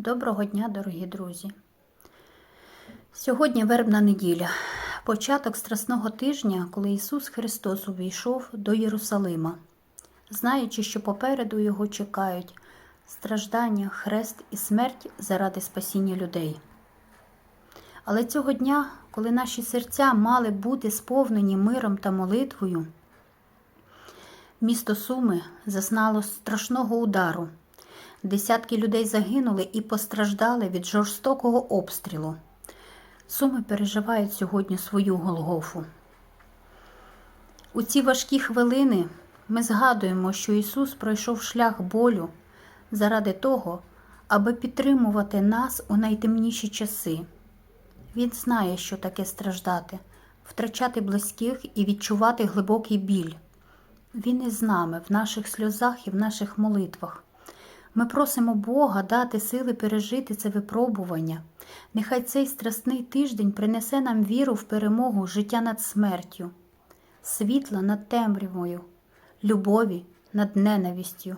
Доброго дня, дорогі друзі. Сьогодні вербна неділя, початок страсного тижня, коли Ісус Христос увійшов до Єрусалима, знаючи, що попереду його чекають страждання, хрест і смерть заради спасіння людей. Але цього дня, коли наші серця мали бути сповнені миром та молитвою, місто Суми зазнало страшного удару. Десятки людей загинули і постраждали від жорстокого обстрілу. Суми переживають сьогодні свою Голгофу. У ці важкі хвилини ми згадуємо, що Ісус пройшов шлях болю заради того, аби підтримувати нас у найтемніші часи. Він знає, що таке страждати, втрачати близьких і відчувати глибокий біль. Він із нами в наших сльозах і в наших молитвах. Ми просимо Бога дати сили пережити це випробування. Нехай цей страсний тиждень принесе нам віру в перемогу життя над смертю, світла над темрявою, любові над ненавистю.